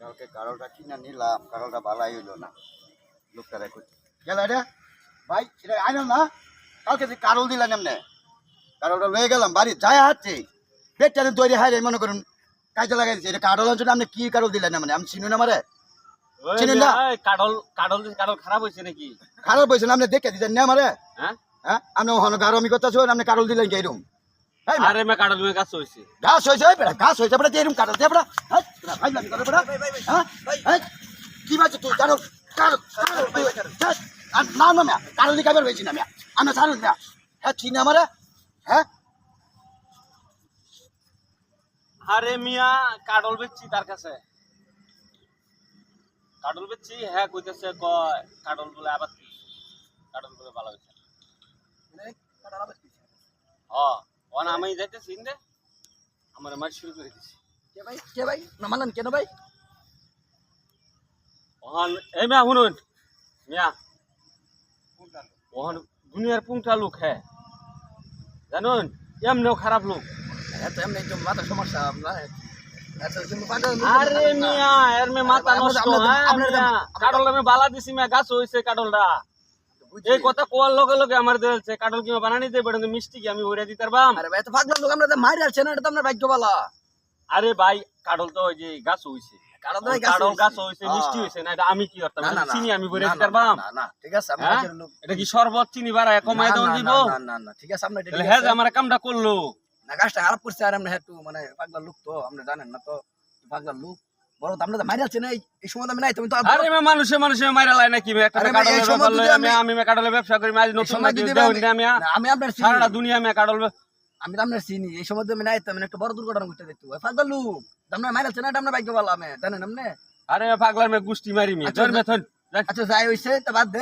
কালকে কারোটা কিনা নিলাম কারোটা বালাই হইল না। লোকটা রেখে গেল এটা? ভাই এটা আইন না? কালকে যে কারল দিলেন এমনি? কারলটা লয়ে গেলাম বাড়ি যায় হাঁটছে পেটটা তৈরি হয় রে মনে করুন কাজে লাগাই দিচ্ছে এটা কারল জন্য আপনি কি কারল দিলেন মানে আমি চিনি না মারে ওই চিনেন না? এই কাডল কাডল কাডল খারাপ হয়েছে নাকি? খারাপ বলছেন আপনি দেখে দিতেন না মারে হ্যাঁ? হ্যাঁ? আপনি ওখানে গারো আমি কথা শুন আপনি কারল দিলেন কি এরকম? আরে মে কাডল মে গাছ ঘাস হয়েছে বেটা এরকম কারল দিয়ে বেটা হ্যাঁ ভাই লাগি করে বেটা হ্যাঁ এই, কি বাজে তুই? আর না না আবার হয়েছি না আমরা ছাড়ুন মিয়া। হ্যাঁ চিনি আমারে? হ্যাঁ? আরে মিয়া কাডল বেচছি তার কাছে। কাডল বেচছি হ্যাঁ কইতেছে কয় কাডল বলে আবার কি? কাডল বলে ভালো হয়েছে হ অন আমি যাইতেছি দে আমার মার শুরু করে দিছি। কে ভাই? কে ভাই? না মানলেন কেন ভাই? ওহান এই মিয়া শুনুন। মিয়া ওহান দুনিয়ার পুংটা লোক হ্যাঁ? জানুন এমনিও খারাপ লোক। এত এমনি একটু মাথার সমস্যা আপনার এত কিন্তু পাগল লোক আরে মিয়া এর মে মাথা নষ্ট হ্যাঁ কাডল আমি বালা দিছি মিয়া গাছ হইছে বুঝছি। এই কথা কোয়ার লগে লগে আমার দিয়েছে কাডল কিমা বানানি দে বেড়ে মিষ্টি কি আমি ওরে দিতে পারবাম আরে ভাই এত পাগল লোক আমরা তো মারি আসছে না এটা তো আপনার ভাগ্য বলা আরে ভাই কাডল তো ওই যে গাছ হইছে তো ভাই গাছ হইছে। হ্যাঁ। মিষ্টি হইছে না এটা আমি কি করতাম। চিনি আমি বলে না, দিতে না, পারবাম না, না, ঠিক আছে আমরা হ্যাঁ? লোক। এটা কি শরবত চিনি বাড়া দেন দিব না, না, না, ঠিক আছে আমরা এটা হ্যাঁ। আমার কামটা করল না গাছটা খারাপ করছে আর আমরা একটু মানে পাগলা লোক তো আপনি জানেন না তো পাগলা লোক বড় না এই- সময় আমি নাই তুমি তো আরে মে মানুষে মানুষে মাইরা লাই নাকি মে একটা আরে ভাই, এই কাডলের সময় ব্যাপার যদি লইয়া আমি- আমি মে কাডলের ব্যবসা করি আজ নতুন সময় দেউন না আমি আমি আপনার সারা দুনিয়া মে আমি তো আপনার চিনি। এই সময় আমি নাই আমি একটা বড় দুর্ঘটনা না বলা আমি জানেন আরে পাগলার মে গুষ্টি মারি মি। আচ্ছা, ধর মে থন আচ্ছা যাই হইছে তা বাদ দে।